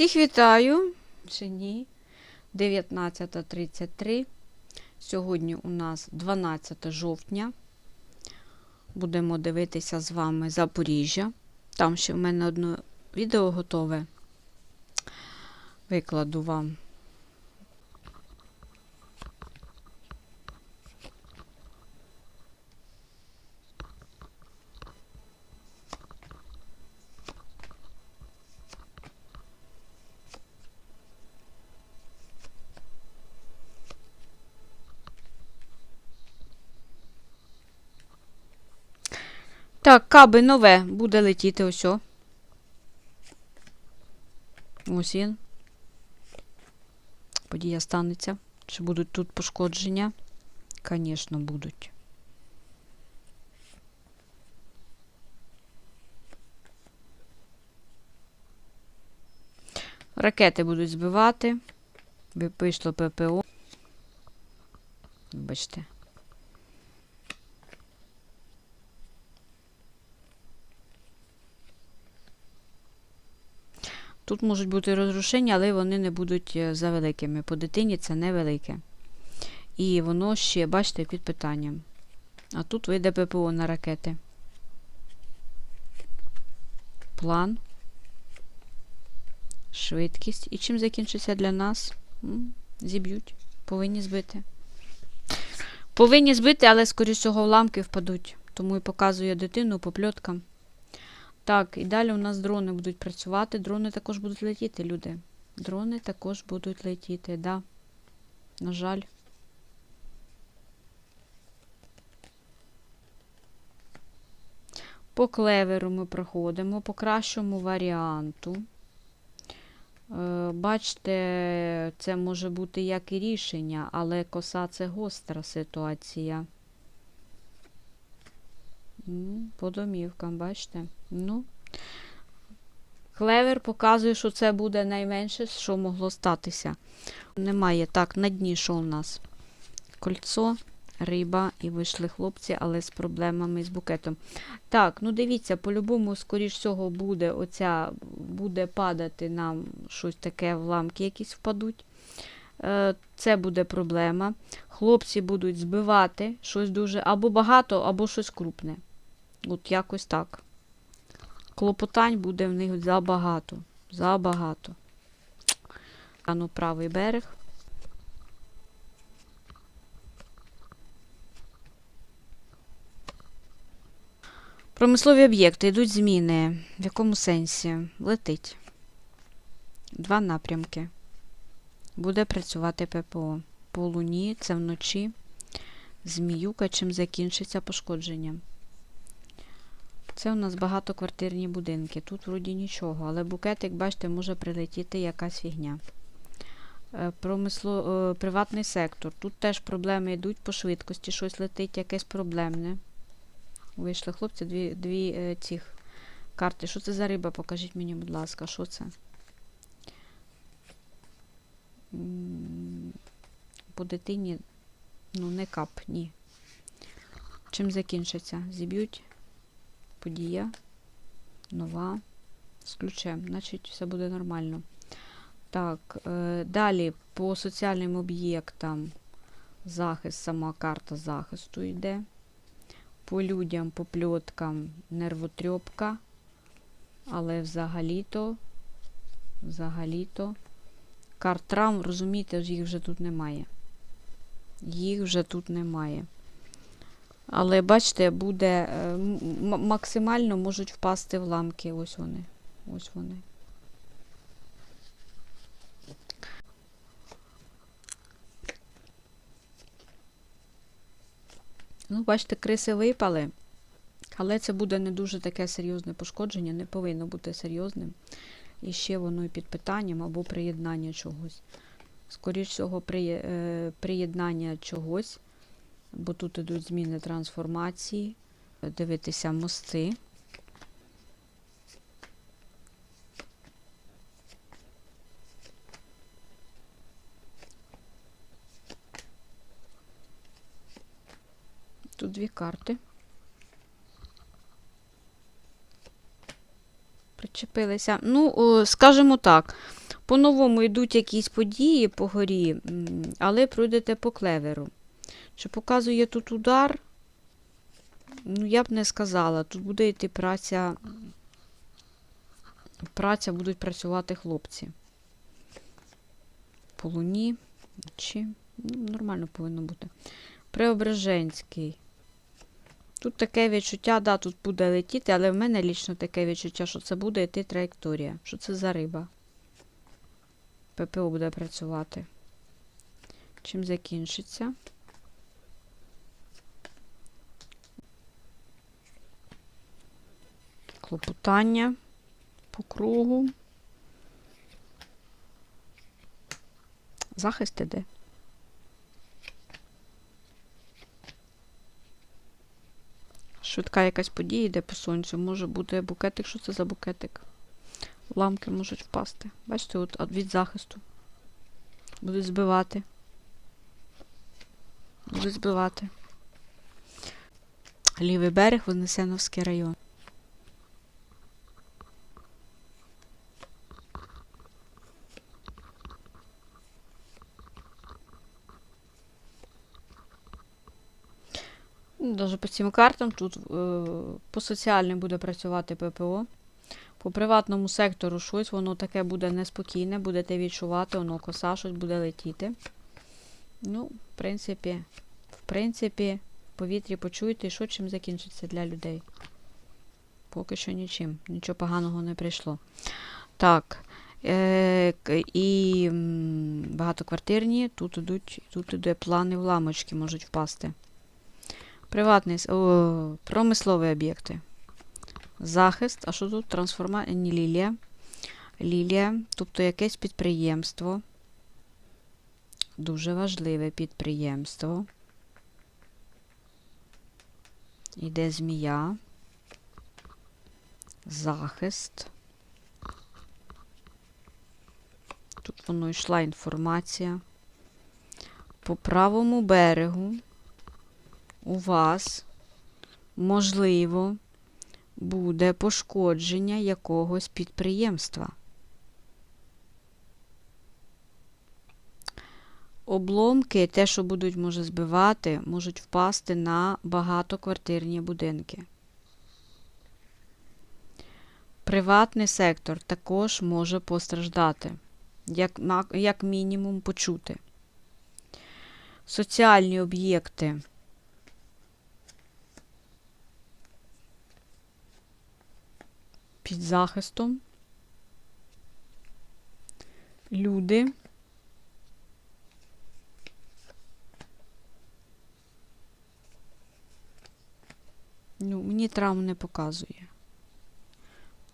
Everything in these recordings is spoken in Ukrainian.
Всіх вітаю. Чи ні? 19.33. Сьогодні у нас 12 жовтня. Будемо дивитися з вами Запоріжжя. Там ще в мене одне відео готове. Викладу вам. Так, каби нове буде летіти ось. Ось він. Подія станеться. Чи будуть тут пошкодження? Звісно, будуть. Ракети будуть збивати. Ви- Вийшло ППО. Вибачте. Тут можуть бути розрушення, але вони не будуть е, за великими. По дитині це невелике. І воно ще, бачите, під питанням. А тут вийде ППО на ракети. План. Швидкість. І чим закінчиться для нас? Зіб'ють. Повинні збити. Повинні збити, але, скоріш всього, уламки впадуть. Тому і показує дитину по пльоткам. Так, і далі у нас дрони будуть працювати. Дрони також будуть летіти, люди. Дрони також будуть летіти, да. На жаль. По клеверу ми проходимо, по кращому варіанту. Е, Бачите, це може бути як і рішення, але коса це гостра ситуація. По домівкам, бачите? Ну, клевер показує, що це буде найменше, що могло статися. Немає. Так, на дні що у нас? Кольцо, риба і вийшли хлопці, але з проблемами з букетом. Так, ну дивіться, по-любому, скоріш всього, буде оця, буде падати нам щось таке, вламки якісь впадуть. Е, Це буде проблема. Хлопці будуть збивати щось дуже або багато, або щось крупне. От якось так. Клопотань буде в них забагато. Забагато. А ну, правий берег. Промислові об'єкти йдуть зміни. В якому сенсі? Летить. Два напрямки. Буде працювати ППО. По луні це вночі. Зміюка, чим закінчиться пошкодженням. Це у нас багатоквартирні будинки. Тут вроді нічого, але букет, як бачите, може прилетіти якась фігня. Е, Промисло, е, приватний сектор. Тут теж проблеми йдуть по швидкості, щось летить, якесь проблемне. Вийшли хлопці, дві, дві е, цих карти. Що це за риба? Покажіть мені, будь ласка, що це? По дитині, ну, не кап, ні. Чим закінчиться? Зіб'ють подія. Нова. З ключем. Значить, все буде нормально. Так, е, далі по соціальним об'єктам захист, сама карта захисту йде. По людям, по пльоткам нервотрьопка. Але взагалі-то, взагалі-то, карт травм, розумієте, їх вже тут немає. Їх вже тут немає. Але бачите, буде е, максимально можуть впасти вламки. Ось вони. Ось вони. Ну, бачите, криси випали. Але це буде не дуже таке серйозне пошкодження, не повинно бути серйозним. І ще воно і під питанням або приєднання чогось. Скоріше всього, е, приєднання чогось, бо тут ідуть зміни трансформації, дивитися мости. Тут дві карти. зачепилися. Ну, скажімо так, по-новому йдуть якісь події по горі, але пройдете по клеверу. Чи показує тут удар? Ну, я б не сказала. Тут буде йти праця. Праця будуть працювати хлопці. По луні. Чи ну, нормально повинно бути. Преображенський. Тут таке відчуття, да, тут буде летіти, але в мене лічно таке відчуття, що це буде йти траєкторія. Що це за риба? ППО буде працювати. Чим закінчиться? Клопотання по кругу. Захист іде. Швидка якась подія йде по сонцю. Може бути букетик. Що це за букетик? Ламки можуть впасти. Бачите, от від захисту. Будуть збивати. Будуть збивати. Лівий берег, Вознесеновський район. Ну, Даже по цим картам тут е, по соціальним буде працювати ППО. По приватному сектору щось, воно таке буде неспокійне, будете відчувати, воно коса щось буде летіти. Ну, в принципі, в принципі, в повітрі почуєте, що чим закінчиться для людей. Поки що нічим. Нічого поганого не прийшло. Так. Е, і багатоквартирні, тут ідуть, тут іде плани в ламочки можуть впасти. Приватний, о, промислові об'єкти. Захист, а що тут? Трансформація, не лілія. Лілія, тобто якесь підприємство. Дуже важливе підприємство. Іде змія. Захист. Тут воно йшла інформація. По правому берегу у вас, можливо, буде пошкодження якогось підприємства. Обломки, те, що будуть може збивати, можуть впасти на багатоквартирні будинки. Приватний сектор також може постраждати, як, як мінімум почути. Соціальні об'єкти під захистом. Люди. Ну, мені травм не показує.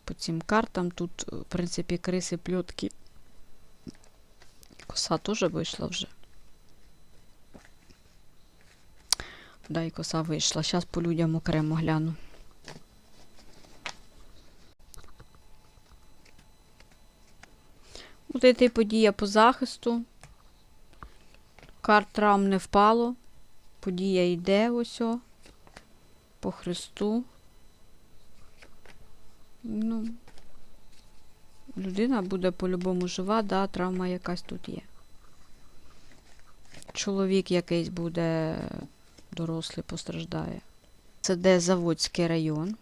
По цим картам тут, в принципі, криси, пльотки. Коса теж вийшла вже. Да, і коса вийшла. Зараз по людям окремо гляну. Буде йти подія по захисту. Карт травм не впало. Подія йде ось о, по хресту. Ну, людина буде по-любому жива, да, травма якась тут є. Чоловік якийсь буде дорослий, постраждає. Це де Заводський район.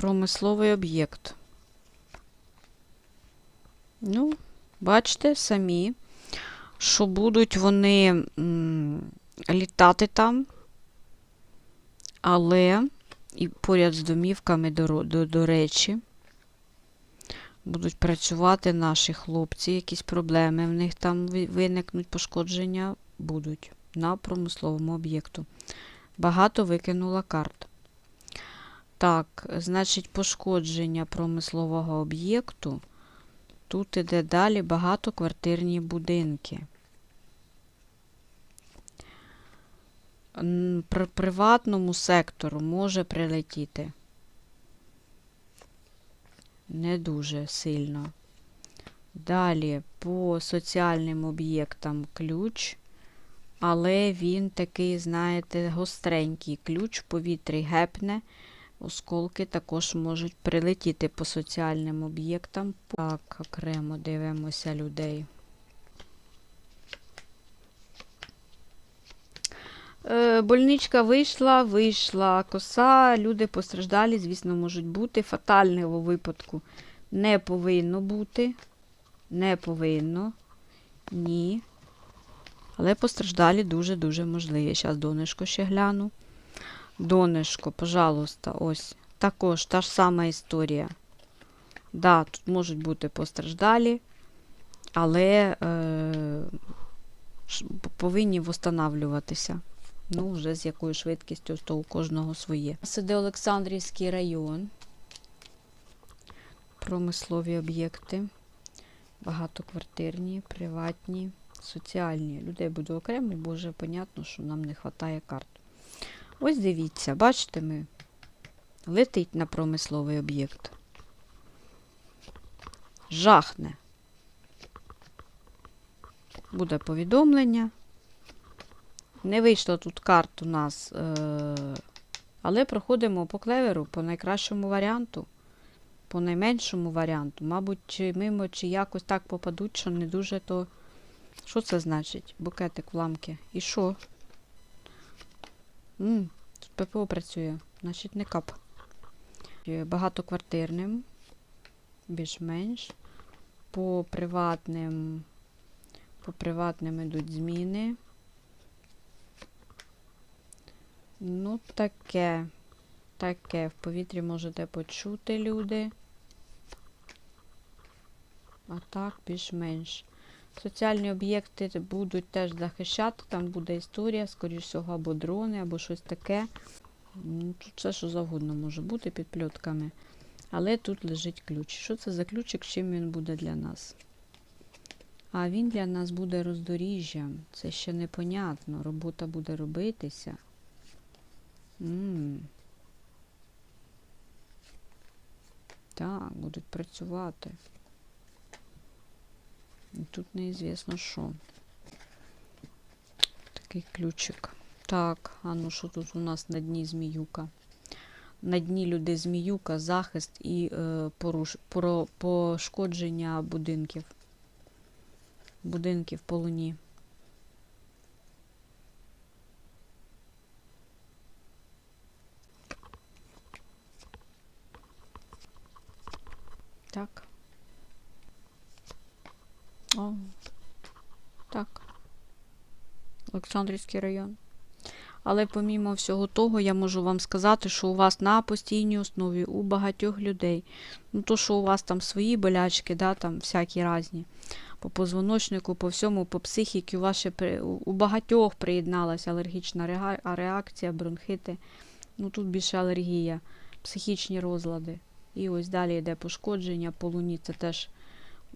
Промисловий об'єкт. Ну, бачите самі, що будуть вони літати там, але і поряд з домівками, до, до, до речі, будуть працювати наші хлопці, якісь проблеми в них там виникнуть пошкодження, будуть на промисловому об'єкту. Багато викинула карт. Так, значить, пошкодження промислового об'єкту. Тут іде далі багатоквартирні будинки. При приватному сектору може прилетіти. Не дуже сильно. Далі по соціальним об'єктам ключ. але він такий, знаєте, гостренький. Ключ повітрі гепне. Осколки також можуть прилетіти по соціальним об'єктам. Так, окремо дивимося людей. Е, Больничка вийшла, вийшла коса, люди постраждалі, звісно, можуть бути. Фатального випадку не повинно бути. Не повинно. Ні. Але постраждалі дуже-дуже можливі. Зараз донечко ще гляну. Донешко, пожалуйста, ось. Також та ж сама історія. Да, тут можуть бути постраждалі, але е, повинні встановлюватися. Ну, вже з якою швидкістю, то у кожного своє. Сиде Олександрівський район. Промислові об'єкти. Багатоквартирні, приватні, соціальні. Людей буде окремо, бо вже понятно, що нам не вистачає карт. Ось дивіться, бачите ми. Летить на промисловий об'єкт. Жахне. Буде повідомлення. Не вийшло тут карт у нас, е- але проходимо по клеверу, по найкращому варіанту, по найменшому варіанту. Мабуть, чи мимо, чи якось так попадуть, що не дуже то. Що це значить? Букетик в ламки. І що? М, тут ППО працює, значить не кап. Багатоквартирним, більш-менш. По приватним, по приватним йдуть зміни. Ну, таке. Таке. В повітрі можете почути люди. А так, більш-менш. Соціальні об'єкти будуть теж захищати, там буде історія, скоріш всього, або дрони, або щось таке. Ну, Тут все, що завгодно може бути під пльотками. Але тут лежить ключ. Що це за ключик, чим він буде для нас? А він для нас буде роздоріжжям. Це ще непонятно. Робота буде робитися. м Так, будуть працювати. Тут неізвісно що. Такий ключик. Так, а ну що тут у нас на дні зміюка? На дні люди зміюка, захист і е, поруш... про... пошкодження будинків. Будинків по луні. Так. О, так. Олександрівський район. Але помімо всього того, я можу вам сказати, що у вас на постійній основі у багатьох людей, ну то, що у вас там свої болячки, да, там всякі різні, по позвоночнику, по всьому, по психіки, у вас ще у багатьох приєдналася алергічна реакція, бронхити. Ну тут більше алергія, психічні розлади. І ось далі йде пошкодження по луні. Це теж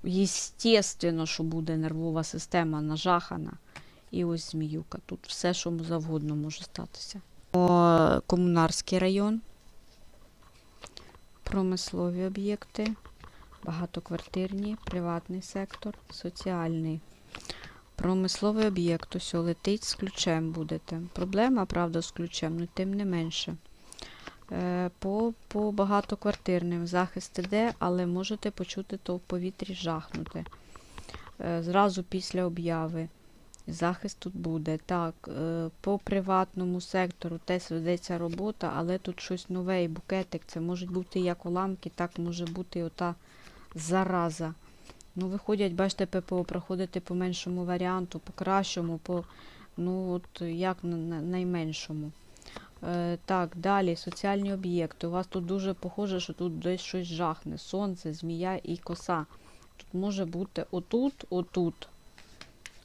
єстественно, що буде нервова система нажахана. І ось зміюка. Тут все, що завгодно може статися. О, комунарський район, промислові об'єкти, багатоквартирні, приватний сектор, соціальний. Промисловий об'єкт ось летить з ключем будете. Проблема, правда, з ключем, але тим не менше. Е, По, по багатоквартирним захист іде, але можете почути то в повітрі жахнути. Е, Зразу після обяви. Захист тут буде. Так, е, по приватному сектору теж ведеться робота, але тут щось нове і букетик. Це можуть бути як уламки, так може бути і ота зараза. Ну, виходять, бачите, ППО проходити по меншому варіанту, по кращому, по ну, от як на, на найменшому. Е, так, далі соціальні об'єкти. У вас тут дуже похоже, що тут десь щось жахне. Сонце, змія і коса. Тут може бути отут, отут.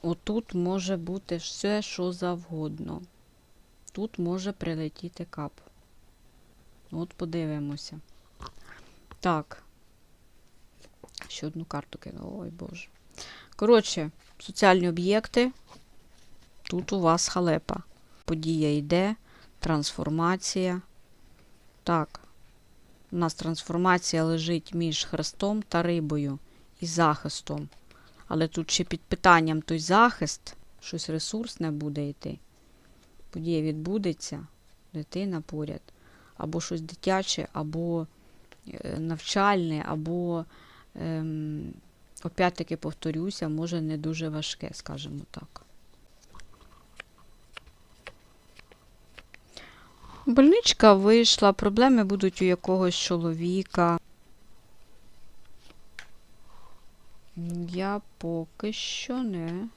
Отут може бути все, що завгодно. Тут може прилетіти кап. От подивимося. Так. Ще одну карту кину. Ой Боже. Коротше, соціальні об'єкти. Тут у вас халепа. Подія йде, трансформація. Так. У нас трансформація лежить між хрестом та рибою і захистом. Але тут ще під питанням той захист, щось ресурсне буде йти. Подія відбудеться, дитина поряд. Або щось дитяче, або е, навчальне, або, ем, опять-таки повторюся, може не дуже важке, скажімо так. Больничка вийшла, проблеми будуть у якогось чоловіка. Я поки що не.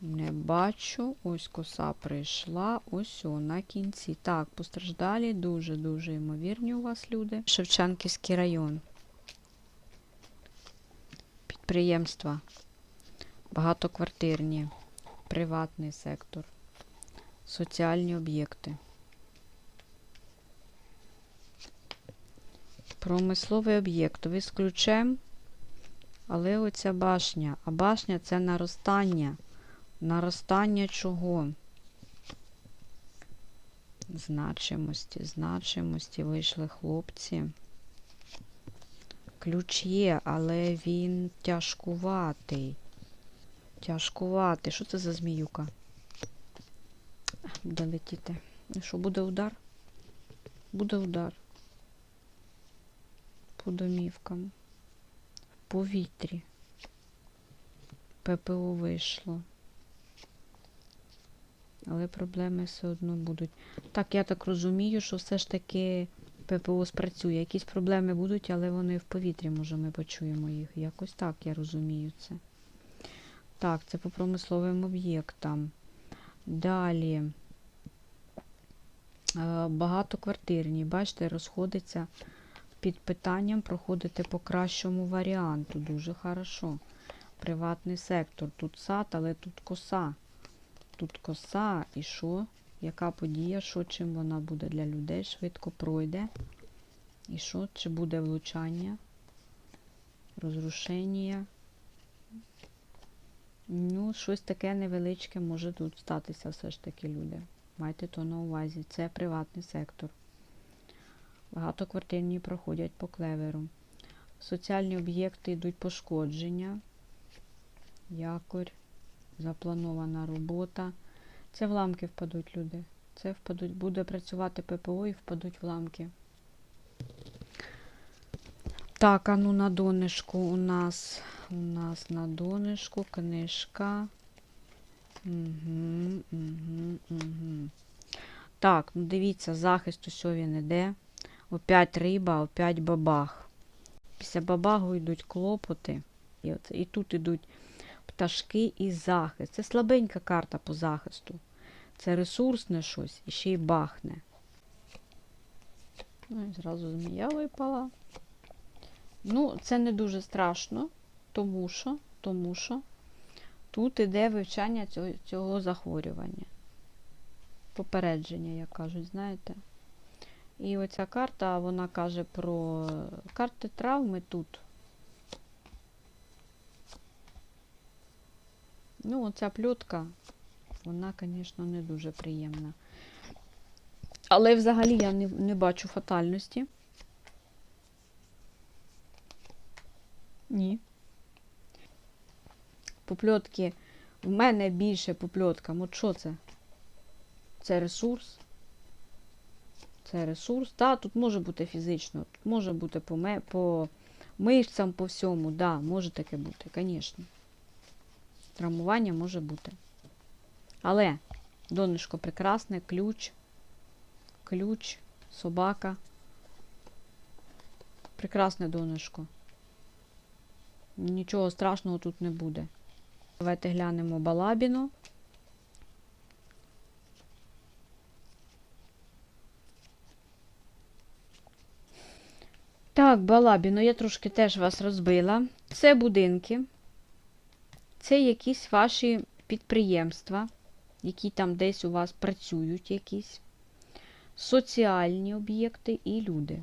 Не бачу. Ось коса прийшла. Ось о, на кінці. Так, постраждалі дуже-дуже ймовірні у вас люди. Шевченківський район. Підприємства. Багатоквартирні. Приватний сектор. Соціальні об'єкти. Промисловий об'єкт. Ви з ключем, але оця башня. А башня це наростання. Наростання чого? Значимості, значимості вийшли хлопці. Ключ є, але він тяжкуватий. Тяжкуватий. Що це за зміюка? Буде що, буде удар? Буде удар. По домівкам. В повітрі. ППО вийшло. Але проблеми все одно будуть. Так, я так розумію, що все ж таки ППО спрацює. Якісь проблеми будуть, але вони в повітрі, може, ми почуємо їх. Якось так я розумію це. Так, це по промисловим об'єктам. Далі. Е, Багатоквартирні, бачите, розходиться під питанням проходити по кращому варіанту. Дуже хорошо. Приватний сектор. Тут сад, але тут коса. Тут коса і що? Яка подія, що чим вона буде для людей? Швидко пройде. І що? Чи буде влучання? Розрушення? Ну, щось таке невеличке може тут статися все ж таки, люди. Майте то на увазі. Це приватний сектор. Багатоквартирні проходять по клеверу. Соціальні об'єкти йдуть пошкодження. Якорь. Запланована робота. Це в ламки впадуть люди. Це впадуть, буде працювати ППО і впадуть в ламки. Так, а ну на донышку у нас, у нас на донышку книжка. Угу, угу, угу. Так, ну дивіться, захист усьо він іде. Опять риба, опять бабах. Після бабагу йдуть клопоти. І, от, і тут йдуть пташки і захист. Це слабенька карта по захисту. Це ресурсне щось і ще й бахне. Ну і зразу змія випала. Ну, це не дуже страшно, тому що, тому що тут іде вивчання цього, цього захворювання. Попередження, як кажуть, знаєте. І оця карта, вона каже про карти травми тут. Ну, оця плютка, вона, звісно, не дуже приємна. Але взагалі я не, не бачу фатальності. Ні. Попльотки. В мене більше попльоткам. От що це? Це ресурс. Це ресурс. Так, тут може бути фізично, тут може бути по, по мишцям, по всьому. Да, може таке бути, звісно. Травмування може бути. Але донечко прекрасне, ключ, ключ, собака. Прекрасне донечко. Нічого страшного тут не буде. Давайте глянемо балабіну. Так, балабіно, я трошки теж вас розбила. Це будинки. Це якісь ваші підприємства, які там десь у вас працюють якісь. Соціальні об'єкти і люди.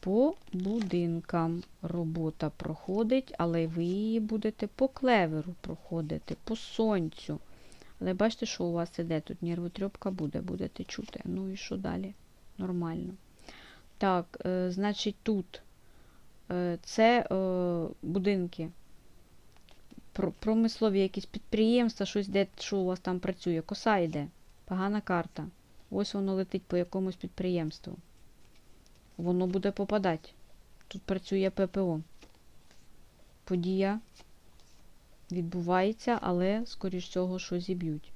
По будинкам робота проходить, але ви її будете по клеверу проходити, по сонцю. Але бачите, що у вас іде? Тут нервотрьопка буде, будете чути. Ну і що далі? Нормально. Так, е, значить, тут е, це е, будинки. Промислові якісь підприємства, щось де, що у вас там працює. Коса йде. Погана карта. Ось воно летить по якомусь підприємству. Воно буде попадати. Тут працює ППО. Подія відбувається, але, скоріш всього, що зіб'ють.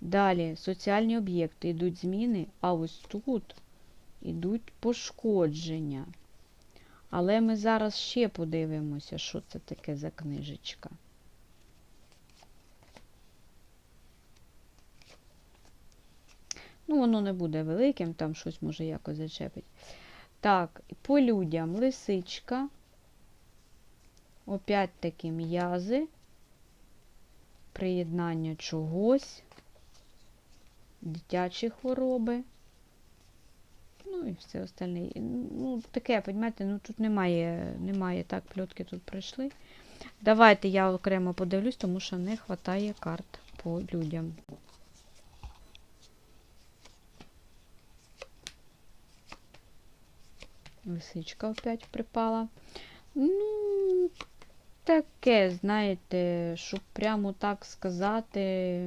Далі соціальні об'єкти йдуть зміни, а ось тут йдуть пошкодження. Але ми зараз ще подивимося, що це таке за книжечка. Ну, воно не буде великим, там щось може якось зачепить. Так, по людям лисичка. Опять таки м'язи. Приєднання чогось. Дитячі хвороби. Ну і все остальне. Ну, таке, розумієте, ну тут немає, немає так, пльотки тут пройшли. Давайте я окремо подивлюсь, тому що не вистачає карт по людям. Лисичка опять припала. Ну, таке, знаєте, щоб прямо так сказати,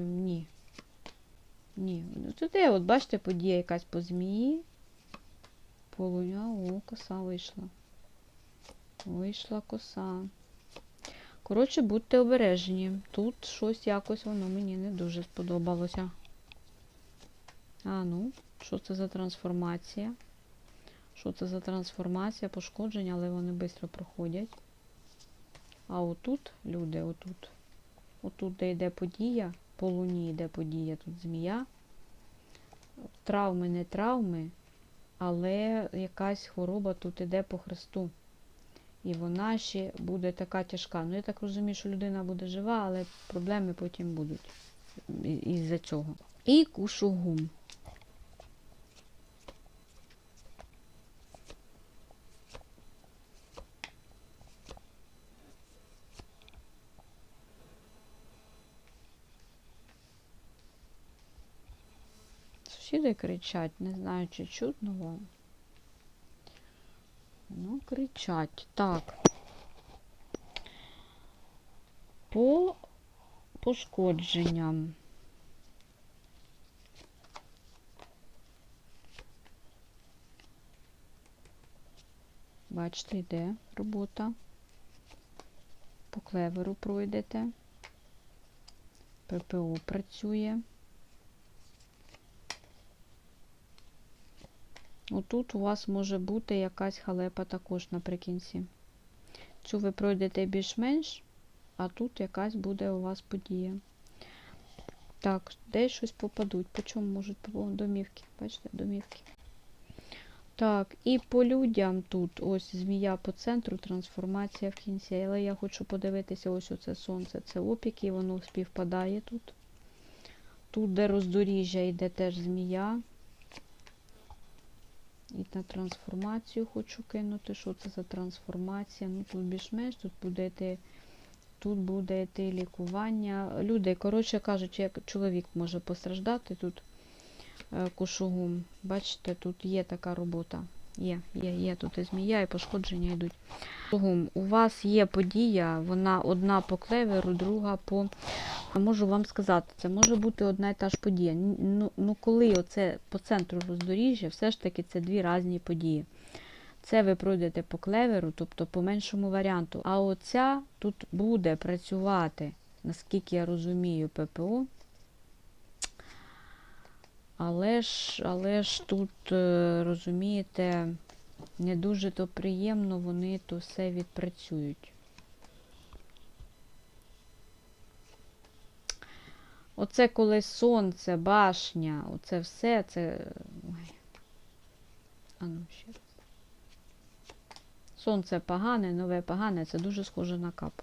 ні. Ні. Ну, Тут є, от бачите, подія якась по змії. Полуня, о, коса вийшла. Вийшла коса. Коротше, будьте обережні. Тут щось якось воно мені не дуже сподобалося. А ну, що це за трансформація? Що це за трансформація, пошкодження, але вони швидко проходять. А отут, люди, отут. Отут, де йде подія, по луні йде подія, тут змія. Травми, не травми, але якась хвороба тут іде по хресту. І вона ще буде така тяжка. Ну, я так розумію, що людина буде жива, але проблеми потім будуть із-за цього. І кушугум. Сусіди кричать, не знаю, чи чутно вам. Ну, кричать. Так. По пошкодженням. Бачите, йде робота. По клеверу пройдете. ППО працює. Отут у вас може бути якась халепа також наприкінці. Цю ви пройдете більш-менш, а тут якась буде у вас подія. Так, десь щось попадуть. По чому можуть? Домівки. Бачите, домівки. Так, і по людям тут ось змія по центру, трансформація в кінці. Але я хочу подивитися, ось оце сонце, це опік, і воно співпадає тут. Тут, де роздоріжжя, йде теж змія. На трансформацію хочу кинути. Що це за трансформація? Ну тут більш-менш, тут буде йти, тут буде йти лікування. Люди, коротше кажучи, як чоловік може постраждати тут кошугом. кушугум. Бачите, тут є така робота. Є, є, є тут і змія, і пошкодження йдуть. У вас є подія, вона одна по клеверу, друга по. Можу вам сказати, це може бути одна і та ж подія. Ну, ну коли оце по центру роздоріжжя, все ж таки це дві різні події. Це ви пройдете по клеверу, тобто по меншому варіанту. А оця тут буде працювати, наскільки я розумію, ППО. Але ж, але ж тут, е, розумієте, не дуже то приємно вони то все відпрацюють. Оце коли сонце, башня, оце все, це. Ой. А ну ще раз. Сонце погане, нове погане, це дуже схоже на кап.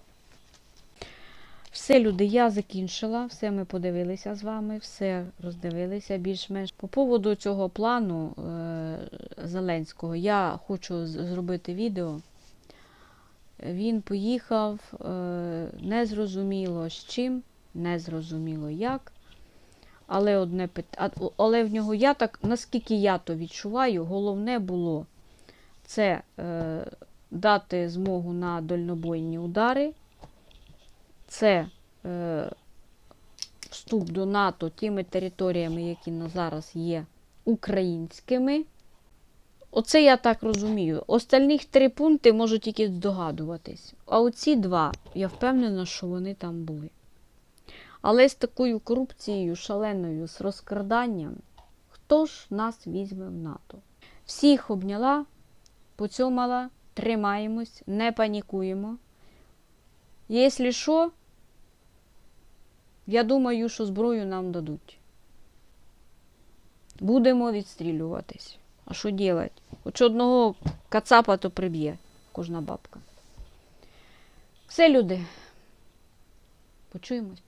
Все, люди, я закінчила, все ми подивилися з вами, все роздивилися більш-менш. По поводу цього плану е- Зеленського, я хочу зробити відео. Він поїхав е- незрозуміло з чим, незрозуміло як. Але одне питання. Але в нього я так, наскільки я то відчуваю, головне було це е, дати змогу на дальнобойні удари. Це е, вступ до НАТО тими територіями, які на зараз є українськими. Оце я так розумію. Остальних три пункти можу тільки здогадуватись. А оці два, я впевнена, що вони там були. Але з такою корупцією шаленою, з розкраданням, хто ж нас візьме в НАТО? Всіх обняла, поцьомала, тримаємось, не панікуємо. Якщо що, я думаю, що зброю нам дадуть. Будемо відстрілюватись. А що робити? Хоч одного кацапа то приб'є кожна бабка. Все, люди. Почуємось.